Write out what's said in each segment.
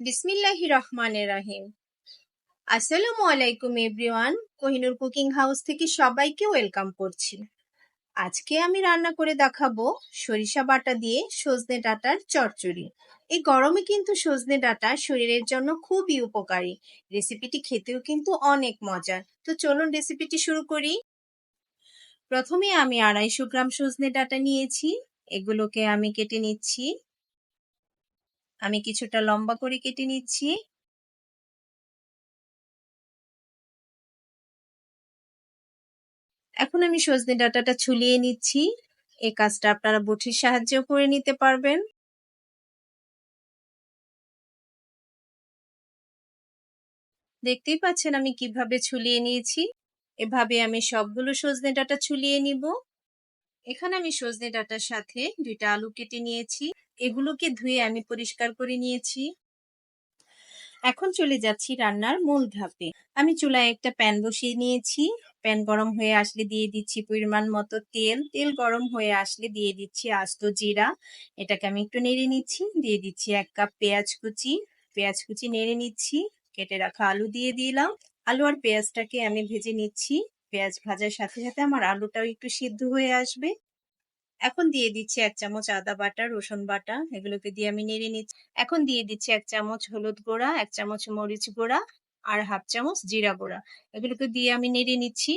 বিসমিল্লাহি রহমানের রাহিম। আসসালামু আলাইকুম, এভরিওয়ান। কোহিনুর কুকিং হাউস থেকে সবাইকে ওয়েলকাম করছি। আজকে আমি রান্না করে দেখাবো সরিষা বাটা দিয়ে সজনে ডাটার চচ্চড়ি। এই গরমে কিন্তু সজনে ডাটা শরীরের জন্য খুবই উপকারী। রেসিপিটি খেতেও কিন্তু অনেক মজার তো চলুন রেসিপিটি শুরু করি। প্রথমে আমি আড়াইশো গ্রাম সজনে ডাটা নিয়েছি। এগুলোকে আমি কেটে নিচ্ছি। আমি কিছুটা লম্বা করে কেটে নিচ্ছি। এখন আমি সজনে ডাটাটা ছুলিয়ে নিচ্ছি। এই কাজটা আপনারা বটির সাহায্যেও করে নিতে পারবেন। দেখতেই পাচ্ছেন আমি কীভাবে ছুলিয়ে নিয়েছি। এভাবে আমি সবগুলো সজনে ডাটা ছুলিয়ে নিব। এখানে আমি সজনে ডাটার সাথে দুইটা আলু কেটে নিয়েছি। এগুলোকে ধুয়ে আমি পরিষ্কার করে নিয়েছি। এখন চলে যাচ্ছি রান্নার মূল ধাপে। আমি চুলায় একটা প্যান বসিয়ে নিয়েছি। প্যান গরম হয়ে আসলে দিয়ে দিচ্ছি পরিমাণ মতো তেল। তেল গরম হয়ে আসলে দিয়ে দিচ্ছি আস্ত জিরা। এটাকে আমি একটু নেড়ে নিচ্ছি। দিয়ে দিচ্ছি এক কাপ পেঁয়াজ কুচি। পেঁয়াজ কুচি নেড়ে নিচ্ছি। কেটে রাখা আলু দিয়ে দিলাম। আলু আর পেঁয়াজটাকে আমি ভেজে নিচ্ছি। পেঁয়াজ ভাজার সাথে সাথে আমার আলুটাও একটু সিদ্ধ হয়ে আসবে। এখন দিয়ে দিচ্ছি এক চামচ আদা বাটা, রসুন বাটা, এগুলোকে দিয়ে আমি নেড়ে নিচ্ছি। এখন দিয়ে দিচ্ছি এক চামচ হলুদ গুঁড়া, এক চামচ মরিচ গুঁড়া আর হাফ চামচ জিরা গুঁড়া। এগুলোকে দিয়ে আমি নেড়ে নিচ্ছি।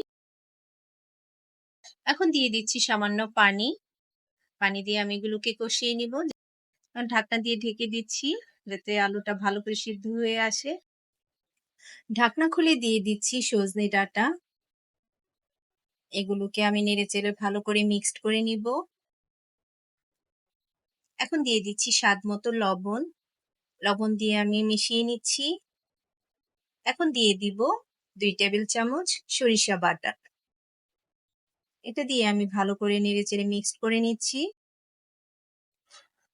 এখন দিয়ে দিচ্ছি সামান্য পানি। পানি দিয়ে আমি এগুলোকে কষিয়ে নিব। ঢাকনা দিয়ে ঢেকে দিচ্ছি যাতে আলুটা ভালো করে সিদ্ধ হয়ে আসে। ঢাকনা খুলে দিয়ে দিচ্ছি সজনে ডাটা। এগুলোকে আমি নেড়ে চেড়ে ভালো করে মিক্সড করে নিব। এখন দিয়ে দিচ্ছি স্বাদ মতো লবণ। লবণ দিয়ে আমি মিশিয়ে নিচ্ছি। এখন দিয়ে দিব দুই টেবিল চামচ সরিষা বাটা। এটা দিয়ে আমি ভালো করে নেড়ে চেড়ে মিক্সড করে নিচ্ছি।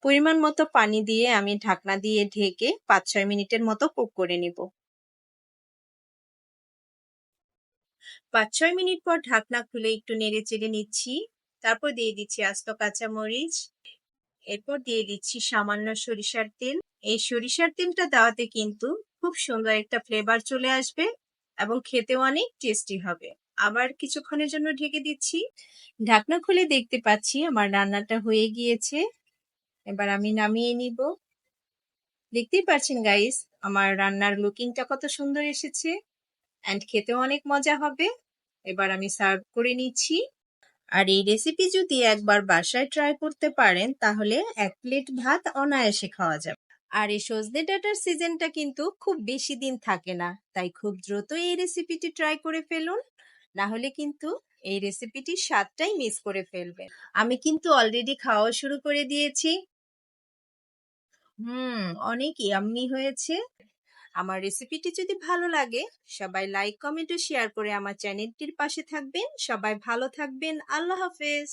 পরিমাণ মতো পানি দিয়ে আমি ঢাকনা দিয়ে ঢেকে পাঁচ ছয় মিনিটের মতো কুক করে নিব। পাঁচ ছয় মিনিট পর ঢাকনা খুলে একটু নেড়ে চেড়ে নিচ্ছি। তারপর দিয়ে দিচ্ছি আস্ত কাঁচা মরিচ এরপর দিয়ে দিচ্ছি সামান্য সরিষার তেল। এই সরিষার তেলটা দেওয়াতে কিন্তু খুব সুন্দর একটা ফ্লেভার চলে আসবে এবং খেতেও অনেক টেস্টি হবে। আবার কিছুক্ষণের জন্য ঢেকে দিচ্ছি। ঢাকনা খুলে দেখতে পাচ্ছি আমার রান্নাটা হয়ে গিয়েছে। এবার আমি নামিয়ে নিব। দেখতেই পাচ্ছেন গাইস আমার রান্নার লুকিংটা কত সুন্দর এসেছে। অ্যান্ড খেতেও অনেক মজা হবে। এবার আমি সার্ভ করে নিচ্ছি। আর এই রেসিপি যদি একবার বাসায় ট্রাই করতে পারেন, তাহলে এক প্লেট ভাত অনায়াসে খাওয়া যাবে। আর এই সজনে ডাটার সিজনটা কিন্তু খুব বেশি দিন থাকে না, তাই খুব দ্রুত এই রেসিপিটি ট্রাই করে ফেলুন। না হলে কিন্তু এই রেসিপিটির স্বাদটাই মিস করে ফেলবেন। আমি কিন্তু অলরেডি খাওয়া শুরু করে দিয়েছি। হুম অনেক ইয়াম্মি হয়েছে। আমার রেসিপিটি যদি ভালো লাগে, সবাই লাইক কমেন্ট ও শেয়ার করে আমার চ্যানেলটির পাশে থাকবেন। সবাই ভালো থাকবেন। আল্লাহ হাফেজ।